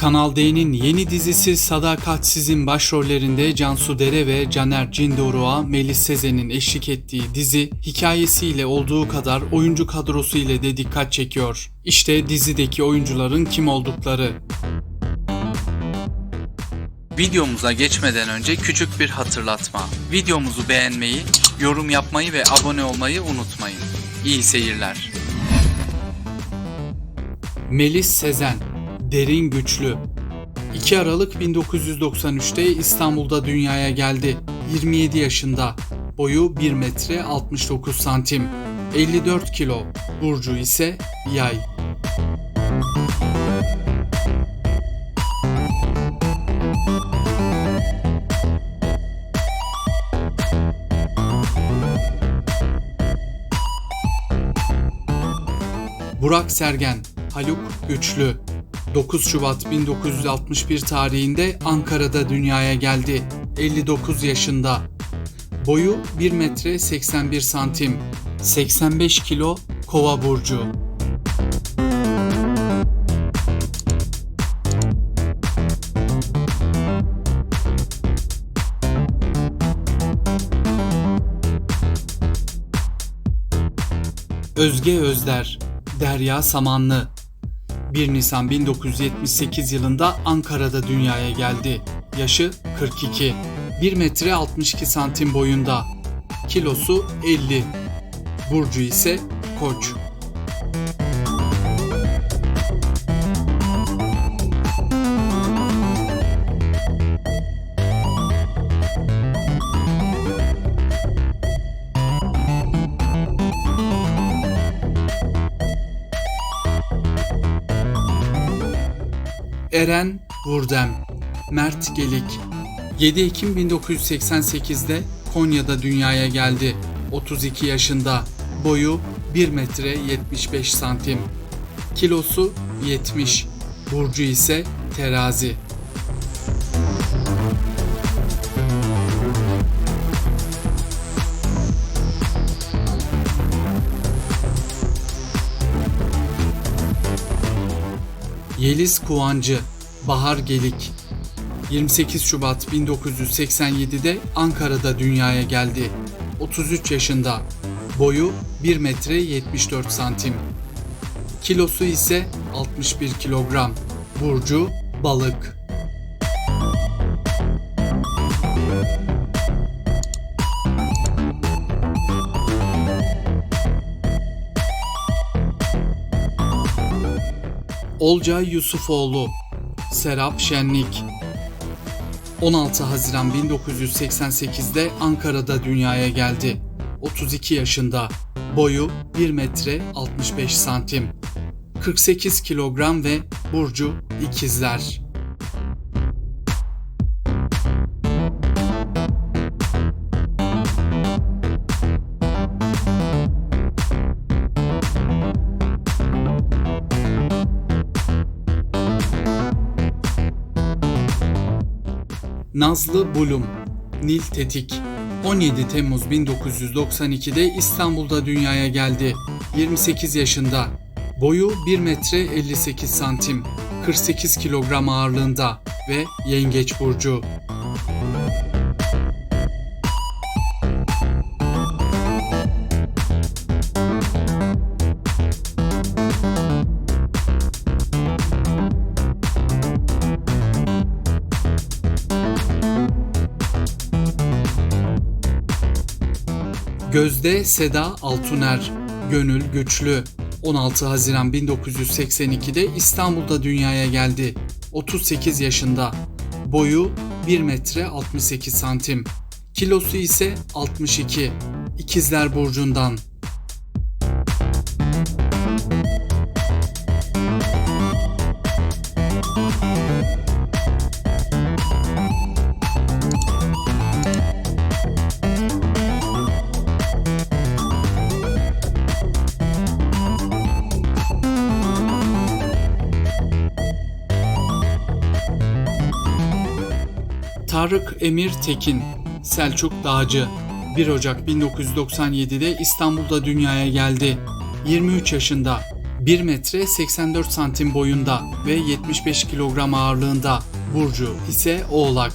Kanal D'nin yeni dizisi Sadakatsiz'in başrollerinde Cansu Dere ve Caner Cindoruk'a Melis Sezen'in eşlik ettiği dizi hikayesiyle olduğu kadar oyuncu kadrosu ile de dikkat çekiyor. İşte dizideki oyuncuların kim oldukları. Videomuza geçmeden önce küçük bir hatırlatma. Videomuzu beğenmeyi, yorum yapmayı ve abone olmayı unutmayın. İyi seyirler. Melis Sezen Derin Güçlü 2 Aralık 1993'te İstanbul'da dünyaya geldi. 27 yaşında. Boyu 1 metre 69 santim. 54 kilo. Burcu ise yay. Burak Sergen, Haluk Güçlü. 9 Şubat 1961 tarihinde Ankara'da dünyaya geldi. 59 yaşında. Boyu 1 metre 81 santim. 85 kilo Kova burcu. Özge Özder, Derya Samanlı, 1 Nisan 1978 yılında Ankara'da dünyaya geldi. Yaşı 42. 1 metre 62 santim boyunda. Kilosu 50. Burcu ise Koç. Eren Vurdem, Mert Gelik. 7 Ekim 1988'de Konya'da dünyaya geldi. 32 yaşında. Boyu 1 metre 75 santim. Kilosu 70. Burcu ise terazi. Yeliz Kuvancı, Bahar Gelik 28 Şubat 1987'de Ankara'da dünyaya geldi. 33 yaşında. Boyu 1 metre 74 santim. Kilosu ise 61 kilogram. Burcu balık. Olcay Yusufoğlu, Serap Şenlik. 16 Haziran 1988'de Ankara'da dünyaya geldi. 32 yaşında. Boyu 1 metre 65 santim. 48 kilogram ve burcu ikizler. Nazlı Bulum, Nil Tetik 17 Temmuz 1992'de İstanbul'da dünyaya geldi. 28 yaşında. Boyu 1 metre 58 santim. 48 kilogram ağırlığında ve Yengeç Burcu. Gözde Seda Altuner, Gönül Güçlü. 16 Haziran 1982'de İstanbul'da dünyaya geldi. 38 yaşında. Boyu 1 metre 68 santim. Kilosu ise 62. İkizler Burcu'ndan. Tarık Emir Tekin, Selçuk Dağcı. 1 Ocak 1997'de İstanbul'da dünyaya geldi. 23 yaşında. 1 metre 84 santim boyunda ve 75 kilogram ağırlığında. Burcu ise Oğlak.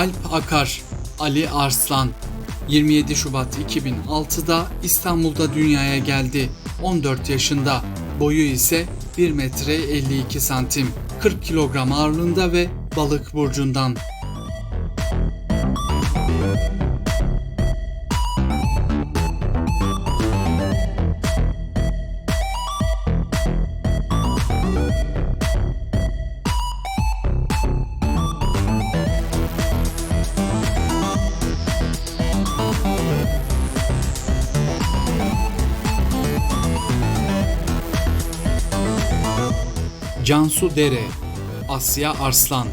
Alp Akar, Ali Arslan 27 Şubat 2006'da İstanbul'da dünyaya geldi. 14 yaşında. Boyu ise 1 metre 52 santim. 40 kilogram ağırlığında ve balık burcundan. Cansu Dere, Asya Arslan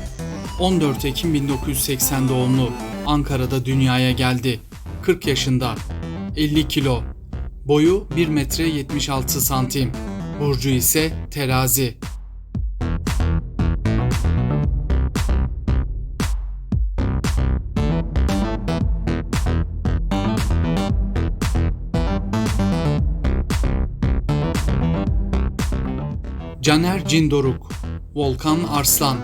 14 Ekim 1980 doğumlu Ankara'da dünyaya geldi. 40 yaşında 50 kilo Boyu 1 metre 76 santim Burcu ise terazi Caner Cindoruk, Volkan Arslan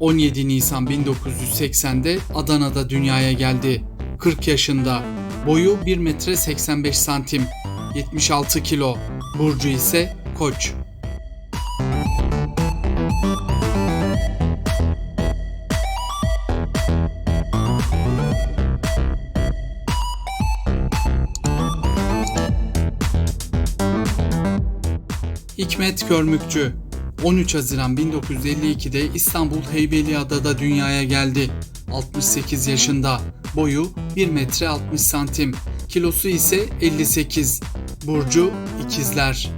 17 Nisan 1980'de Adana'da dünyaya geldi. 40 yaşında. Boyu 1 metre 85 santim. 76 kilo. Burcu ise Koç. Hikmet Körmükçü 13 Haziran 1952'de İstanbul Heybeliada'da dünyaya geldi. 68 yaşında. Boyu 1 metre 60 santim. Kilosu ise 58. Burcu ikizler.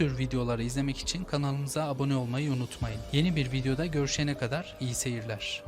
Tür videoları izlemek için kanalımıza abone olmayı unutmayın. Yeni bir videoda görüşene kadar iyi seyirler.